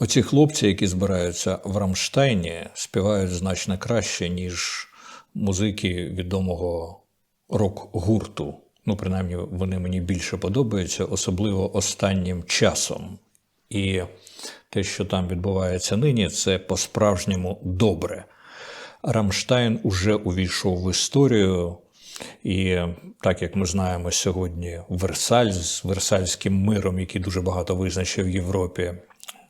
Оці хлопці, які збираються в Рамштайні, співають значно краще, ніж музики відомого рок-гурту. Ну, принаймні, вони мені більше подобаються, особливо останнім часом. І те, що там відбувається нині, це по-справжньому добре. Рамштайн уже увійшов в історію, і так як ми знаємо сьогодні, Версаль з Версальським миром, який дуже багато визначив в Європі,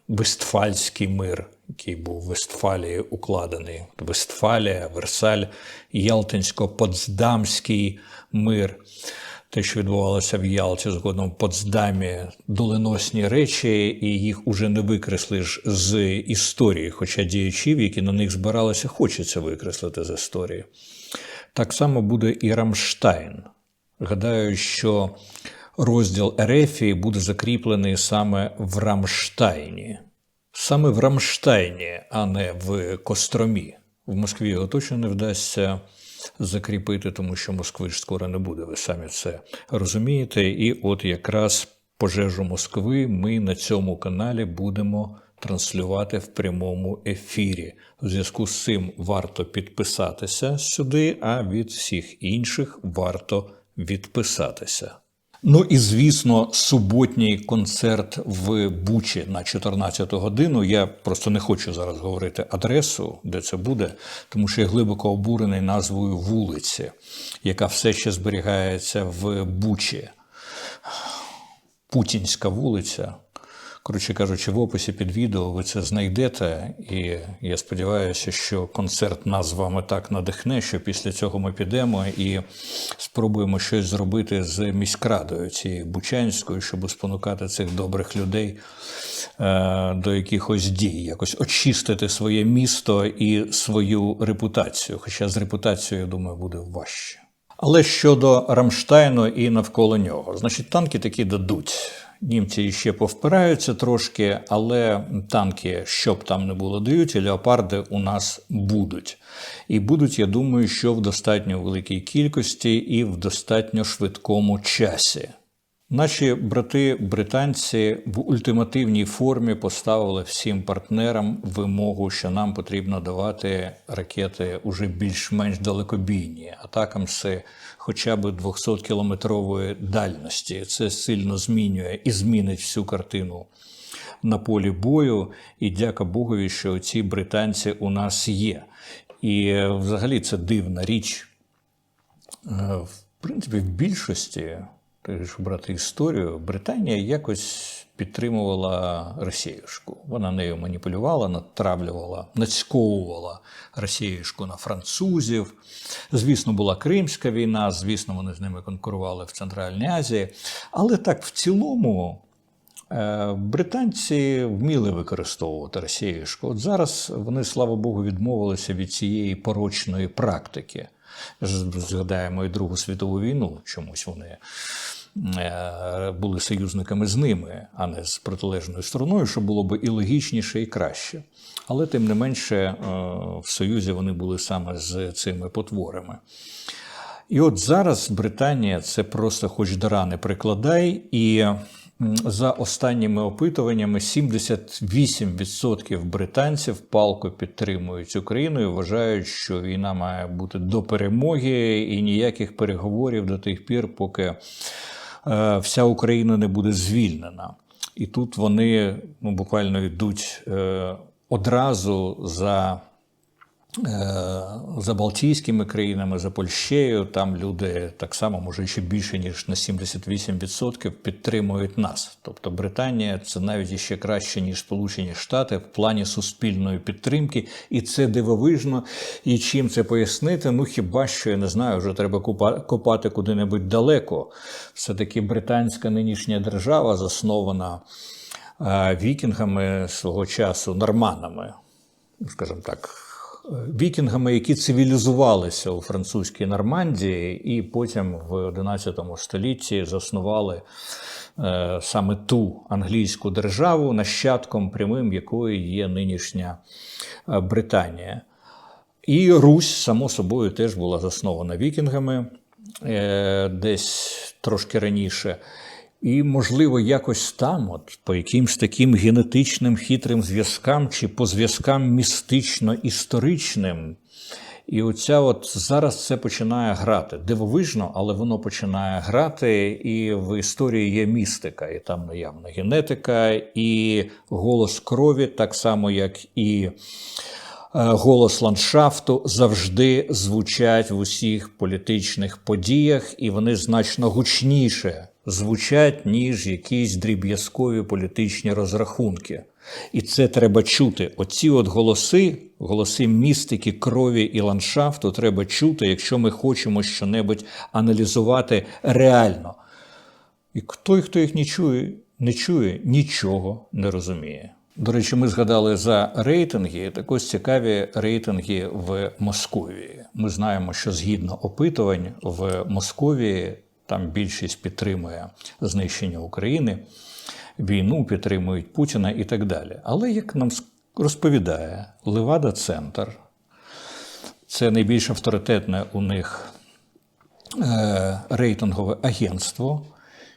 Вестфальський мир, який був в Вестфалії укладений, Вестфалія, Версаль, Ялтинсько-Потсдамський мир. Те, що відбувалося в Ялті, згодом в Потсдамі, доленосні речі, і їх уже не викреслиш з історії, хоча діячів, які на них збиралися, хочеться викреслити з історії. Так само буде і Рамштайн. Гадаю, що розділ Ерефії буде закріплений саме в Рамштайні. Саме в Рамштайні, а не в Костромі. В Москві його точно не вдасться закріпити, тому що Москви ж скоро не буде. Ви самі це розумієте. І от якраз пожежу Москви ми на цьому каналі будемо транслювати в прямому ефірі. У зв'язку з цим варто підписатися сюди, а від всіх інших варто відписатися. Ну і звісно, суботній концерт в Бучі на 14 годину. Я просто не хочу зараз говорити адресу, де це буде, тому що я глибоко обурений назвою вулиці, яка все ще зберігається в Бучі. Путінська вулиця. Коротше кажучи, в описі під відео ви це знайдете, і я сподіваюся, що концерт нас з вами так надихне, що після цього ми підемо і спробуємо щось зробити з міськрадою цією Бучанською, щоб спонукати цих добрих людей е, до якихось дій, якось очистити своє місто і свою репутацію. Хоча з репутацією, я думаю, буде важче. Але щодо Рамштайну і навколо нього, значить, танки такі дадуть. Німці ще повпираються трошки, але танки, що б там не було, дають, і леопарди у нас будуть. І будуть, я думаю, що в достатньо великій кількості і в достатньо швидкому часі. Наші брати-британці в ультимативній формі поставили всім партнерам вимогу, що нам потрібно давати ракети уже більш-менш далекобійні, атакамси хоча б 200-кілометрової дальності. Це сильно змінює і змінить всю картину на полі бою. І дяка Богові, що ці британці у нас є. І взагалі це дивна річ. Е, В принципі, в більшості якщо брати історію, Британія якось підтримувала Росіюшку. Вона нею маніпулювала, натравлювала, нацьковувала Росіюшку на французів. Звісно, була Кримська війна, звісно, вони з ними конкурували в Центральній Азії. Але так в цілому. е, Британці вміли використовувати росіюшку. От зараз вони, слава Богу, відмовилися від цієї порочної практики. Згадаємо і Другу світову війну, чомусь вони е, були союзниками з ними, а не з протилежною стороною, що було б і логічніше, і краще. Але тим не менше, е, в Союзі вони були саме з цими потворами. І от зараз Британія це просто хоч до рани прикладай, і за останніми опитуваннями 78% британців палко підтримують Україну і вважають, що війна має бути до перемоги і ніяких переговорів до тих пір, поки е, вся Україна не буде звільнена. І тут вони ну, буквально йдуть е, одразу за за Балтійськими країнами, за Польщею, там люди так само, може ще більше ніж на 78% підтримують нас. Тобто Британія це навіть іще краще ніж Сполучені Штати в плані суспільної підтримки, і це дивовижно. І чим це пояснити? Ну хіба що я не знаю, вже треба копати куди-небудь далеко. Все таки британська нинішня держава заснована е, вікінгами свого часу, норманами, скажімо так вікінгами, які цивілізувалися у французькій Нормандії, і потім в XI столітті заснували е, саме ту англійську державу, нащадком прямим якої є нинішня е, Британія. І Русь, само собою, теж була заснована вікінгами е, десь трошки раніше. І, можливо, якось там, от, по якимсь таким генетичним хитрим зв'язкам чи по зв'язкам містично-історичним. І оця от зараз це починає грати. Дивовижно, але воно починає грати, і в історії є містика, і там наявна генетика, і голос крові, так само, як і е, голос ландшафту, завжди звучать в усіх політичних подіях, і вони значно гучніше звучать, ніж якісь дріб'язкові політичні розрахунки. І це треба чути. Оці от голоси, голоси містики, крові і ландшафту треба чути, якщо ми хочемо щонебудь аналізувати реально. І той, хто їх не чує, не чує, нічого не розуміє. До речі, ми згадали за рейтинги. Так ось цікаві рейтинги в Московії. Ми знаємо, що згідно опитувань в Московії там більшість підтримує знищення України, війну підтримують Путіна і так далі. Але як нам розповідає Левада Центр, це найбільш авторитетне у них е, рейтингове агентство,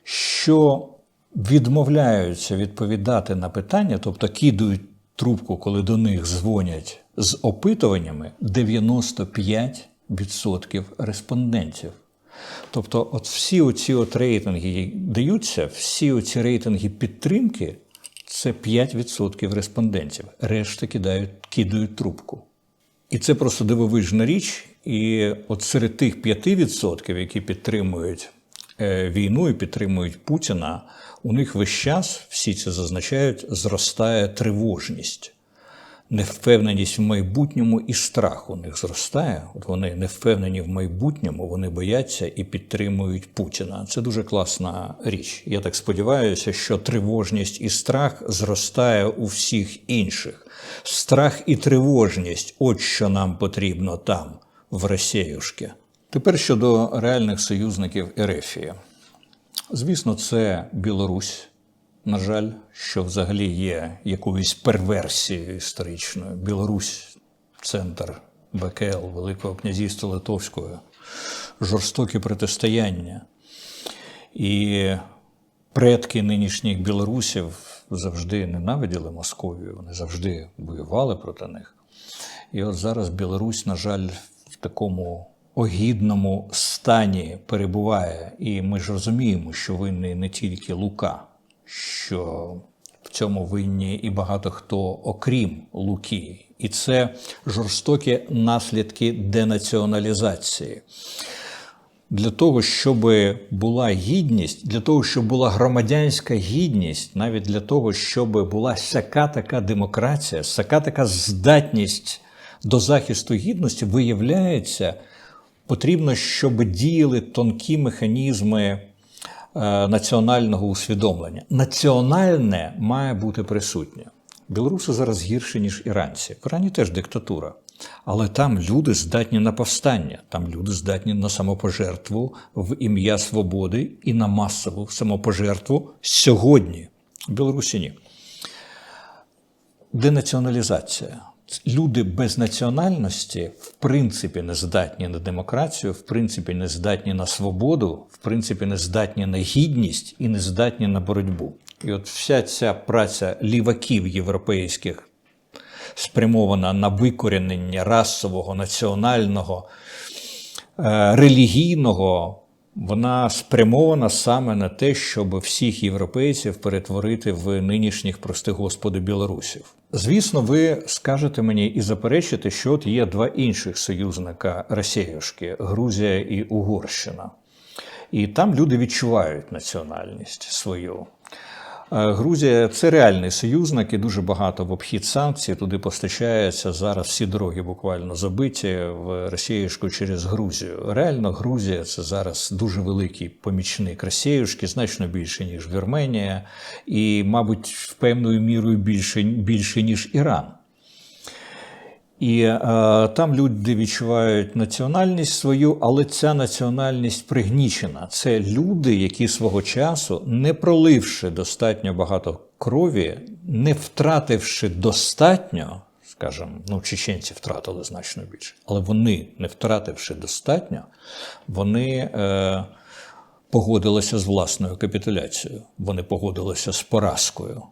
що відмовляються відповідати на питання, тобто кидають трубку, коли до них дзвонять з опитуваннями 95% респондентів. Тобто, от всі оці от рейтинги даються, всі оці рейтинги підтримки це 5% респондентів. Решта кидають, кидають трубку. І це просто дивовижна річ. І от серед тих 5%, які підтримують е, війну і підтримують Путіна, у них весь час всі це зазначають, зростає тривожність невпевненість в майбутньому і страх у них зростає. От вони не впевнені в майбутньому, вони бояться і підтримують Путіна. Це дуже класна річ. Я так сподіваюся, що тривожність і страх зростає у всіх інших. Страх і тривожність от що нам потрібно там, в Росіюшки. Тепер щодо реальних союзників Ерефії. Звісно, це Білорусь. На жаль, що взагалі є якоюсь перверсією історичною. Білорусь, центр БКЛ, Великого князівства Литовського, жорстокі протистояння. І предки нинішніх білорусів завжди ненавиділи Московію, вони завжди воювали проти них. І от зараз Білорусь, на жаль, в такому огідному стані перебуває. І ми ж розуміємо, що винний не тільки Лука що в цьому винні і багато хто, окрім Луки, і це жорстокі наслідки денаціоналізації. Для того, щоб була гідність, для того, щоб була громадянська гідність, навіть для того, щоб була сяка така демократія, сяка така здатність до захисту гідності, виявляється, потрібно, щоб діяли тонкі механізми національного усвідомлення. Національне має бути присутнє. Білоруси зараз гірше, ніж іранці. В Ірані теж диктатура. Але там люди здатні на повстання, там люди здатні на самопожертву в ім'я свободи і на масову самопожертву сьогодні. В Білорусі ні. Денаціоналізація люди без національності в принципі не здатні на демократію, в принципі не здатні на свободу, в принципі не здатні на гідність і не здатні на боротьбу. І от вся ця праця ліваків європейських спрямована на викорінення расового, національного, е, релігійного вона спрямована саме на те, щоб всіх європейців перетворити в нинішніх прости господи білорусів. Звісно, ви скажете мені і заперечите, що от є два інших союзника Росіюшки Грузія і Угорщина. І там люди відчувають національність свою. Е, Грузія це реальний союзник і дуже багато в обхід санкцій. Туди постачається зараз всі дороги буквально забиті в Росіюшку через Грузію. Реально, Грузія це зараз дуже великий помічник Росіюшки, значно більше ніж Вірменія, і, мабуть, в певною мірою більше, більше ніж Іран. І е, там люди відчувають національність свою, але ця національність пригнічена. Це люди, які свого часу, не проливши достатньо багато крові, не втративши достатньо, скажімо, ну, чеченці втратили значно більше, але вони, не втративши достатньо, вони е, погодилися з власною капітуляцією, вони погодилися з поразкою.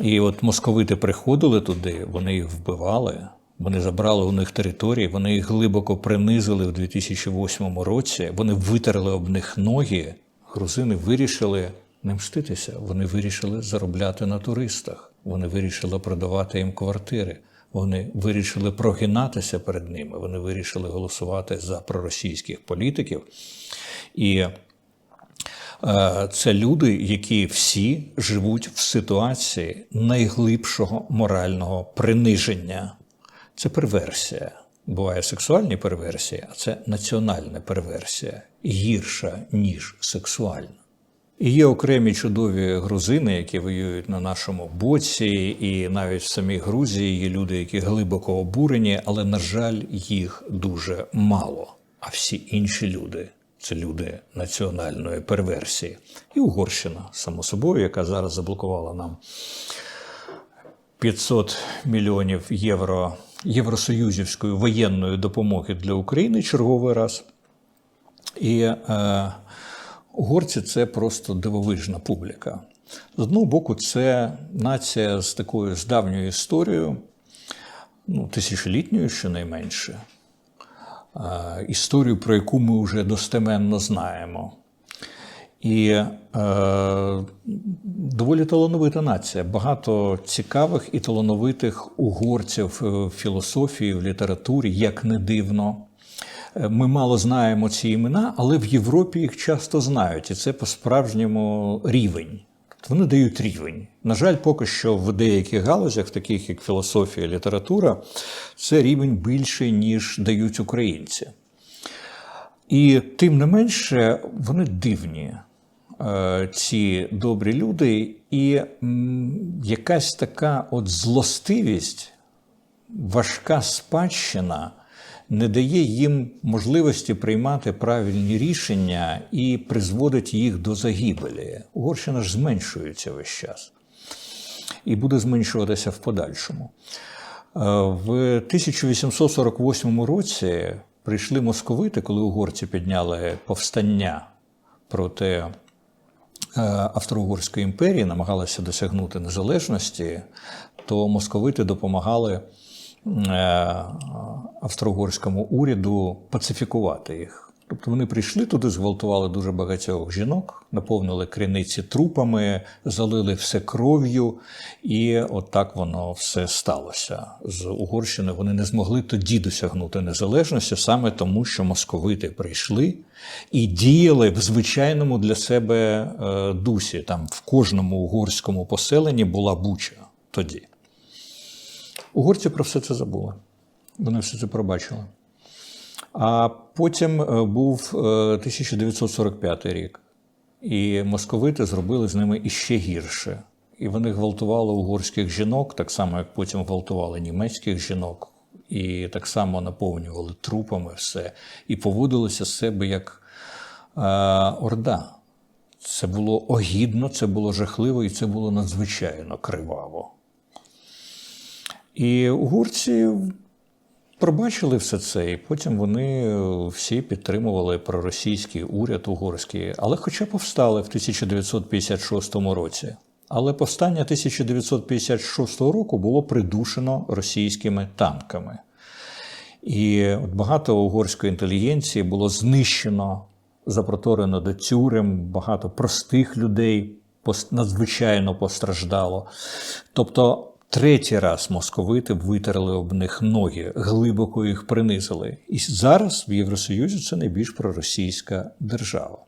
І от московити приходили туди, вони їх вбивали, вони забрали у них території, вони їх глибоко принизили в 2008 році, вони витерли об них ноги. Грузини вирішили не мститися, вони вирішили заробляти на туристах, вони вирішили продавати їм квартири, вони вирішили прогинатися перед ними, вони вирішили голосувати за проросійських політиків. І це люди, які всі живуть в ситуації найглибшого морального приниження. Це перверсія. Буває сексуальні перверсії, а це національна перверсія гірша, ніж сексуальна. І є окремі чудові грузини, які воюють на нашому боці, і навіть в самій Грузії є люди, які глибоко обурені, але, на жаль, їх дуже мало. А всі інші люди це люди національної перверсії. І Угорщина, само собою, яка зараз заблокувала нам 500 мільйонів євро євросоюзівської воєнної допомоги для України черговий раз. І е, угорці це просто дивовижна публіка. З одного боку, це нація з такою з давньою історією, ну, тисячолітньою щонайменше, історію, про яку ми вже достеменно знаємо. І е, доволі талановита нація. Багато цікавих і талановитих угорців в філософії, в літературі, як не дивно. Е, Ми мало знаємо ці імена, але в Європі їх часто знають, і це по-справжньому рівень. Вони дають рівень. На жаль, поки що в деяких галузях, таких як філософія, література, це рівень більший, ніж дають українці. І тим не менше, вони дивні, е, ці добрі люди, і якась така от злостивість, важка спадщина не дає їм можливості приймати правильні рішення і призводить їх до загибелі. Угорщина ж зменшується весь час і буде зменшуватися в подальшому. Е, В 1848 році прийшли московити, коли угорці підняли повстання проти е, Австро-Угорської імперії, намагалися досягнути незалежності, то московити допомагали австро-угорському уряду пацифікувати їх. Тобто вони прийшли туди, зґвалтували дуже багатьох жінок, наповнили криниці трупами, залили все кров'ю, і отак воно все сталося. З Угорщини вони не змогли тоді досягнути незалежності, саме тому, що московити прийшли і діяли в звичайному для себе е, дусі. Там в кожному угорському поселенні була буча тоді. Угорці про все це забули. Вони все це пробачили. А потім е, був е, 1945 рік, і московити зробили з ними іще гірше. І вони гвалтували угорських жінок, так само, як потім гвалтували німецьких жінок, і так само наповнювали трупами все, і поводилися з себе як е, орда. Це було огідно, це було жахливо, і це було надзвичайно криваво. І угорці пробачили все це, і потім вони е, всі підтримували проросійський уряд угорський, але хоча повстали в 1956 році. Але повстання 1956 року було придушено російськими танками. І от багато угорської інтелігенції було знищено, запроторено до тюрем, багато простих людей надзвичайно постраждало. Тобто, третій раз московити витерли об них ноги, глибоко їх принизили. І зараз в Євросоюзі це найбільш проросійська держава.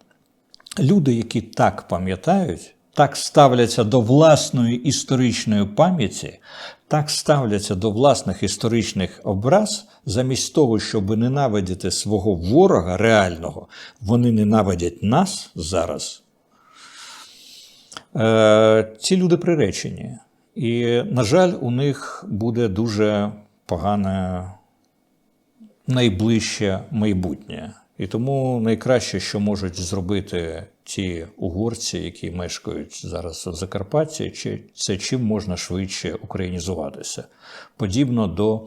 Люди, які так пам'ятають, так ставляться до власної історичної пам'яті, так ставляться до власних історичних образ, замість того, щоб ненавидіти свого ворога реального, вони ненавидять нас зараз. Е, ці люди приречені. І, на жаль, у них буде дуже погане найближче майбутнє. І тому найкраще, що можуть зробити ті угорці, які мешкають зараз в Закарпатті, чи- це чим можна швидше українізуватися. Подібно до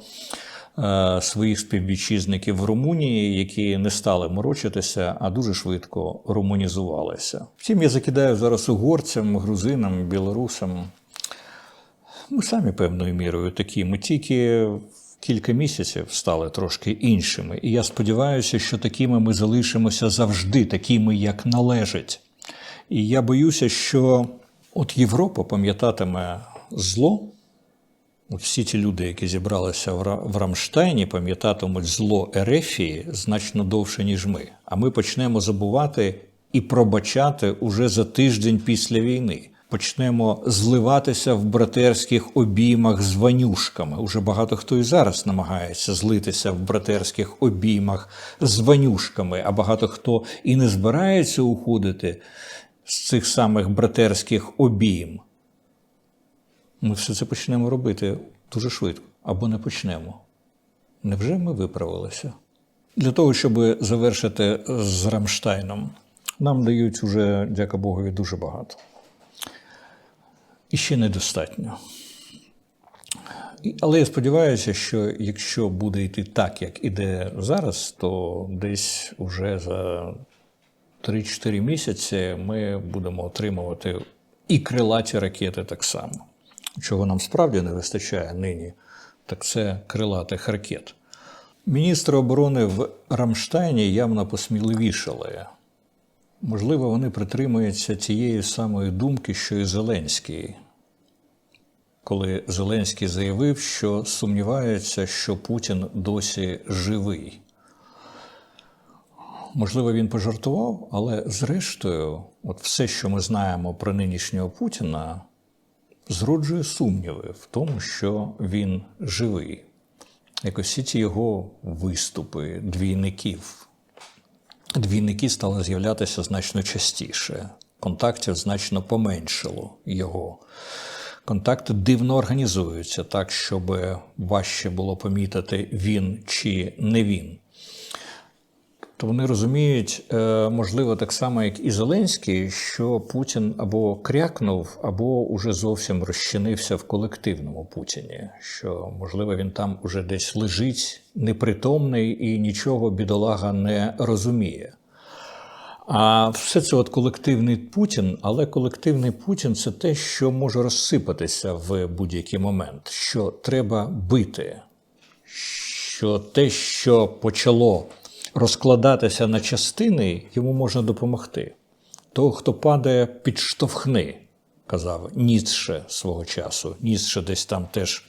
е, своїх співвітчизників в Румунії, які не стали морочитися, а дуже швидко румунізувалися. Втім, я закидаю зараз угорцям, грузинам, білорусам. Ми самі певною мірою такі. Ми тільки кілька місяців стали трошки іншими. І я сподіваюся, що такими ми залишимося завжди, такими, як належить. І я боюся, що от Європа пам'ятатиме зло. От всі ті люди, які зібралися в Ра- в Рамштайні, пам'ятатимуть зло Ерефії значно довше, ніж ми. А ми почнемо забувати і пробачати уже за тиждень після війни. Почнемо зливатися в братерських обіймах з ванюшками. Уже багато хто і зараз намагається злитися в братерських обіймах з ванюшками, а багато хто і не збирається уходити з цих самих братерських обійм. Ми все це почнемо робити дуже швидко або не почнемо. Невже ми виправилися? Для того, щоб завершити з Рамштайном, нам дають уже, дяка Богові, дуже багато. І ще недостатньо. Але я сподіваюся, що якщо буде йти так, як іде зараз, то десь уже за 3-4 місяці ми будемо отримувати і крилаті ракети так само. Чого нам справді не вистачає нині, так це крилатих ракет. Міністри оборони в Рамштайні явно посміливішали. Можливо, вони притримуються тієї самої думки, що і Зеленський, коли Зеленський заявив, що сумнівається, що Путін досі живий. Можливо, він пожартував, але зрештою, от все, що ми знаємо про нинішнього Путіна, зроджує сумніви в тому, що він живий. Як усі ці його виступи двійників. Двійники стали з'являтися значно частіше. Контактів значно поменшило його. Контакти дивно організуються так, щоб важче було помітити він чи не він. То вони розуміють, е, можливо, так само, як і Зеленський, що Путін або крякнув, або уже зовсім розчинився в колективному Путіні. Що, можливо, він там уже десь лежить непритомний і нічого бідолага не розуміє. А все це от колективний Путін, але колективний Путін це те, що може розсипатися в будь-який момент, що треба бити, що те, що почало розкладатися на частини, йому можна допомогти. Того, хто падає, підштовхни, казав Ніцше свого часу. Ніцше десь там теж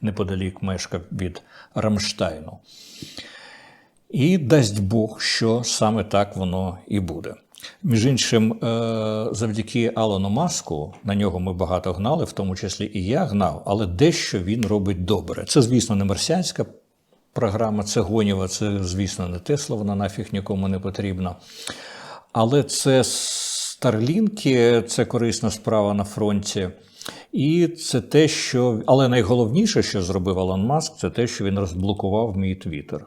неподалік мешкав від Рамштайну. І дасть Бог, що саме так воно і буде. Між іншим, е, завдяки Алану Маску, на нього ми багато гнали, в тому числі і я гнав, але дещо він робить добре. Це, звісно, не марсіанська програма, це Гоніва, це, звісно, не Тесла, вона нафіг нікому не потрібна. Але це Старлінки, це корисна справа на фронті. І це те, що. Але найголовніше, що зробив Алан Маск, це те, що він розблокував мій твіттер.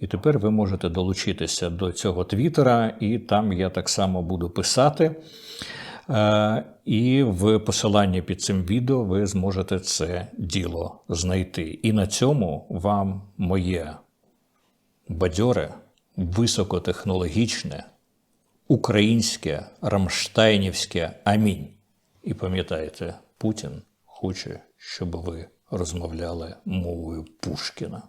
І тепер ви можете долучитися до цього твіттера, і там я так само буду писати. Е, І в посиланні під цим відео ви зможете це діло знайти. І на цьому вам моє бадьоре, високотехнологічне, українське, рамштайнівське амінь. І пам'ятайте, Путін хоче, щоб ви розмовляли мовою Пушкіна.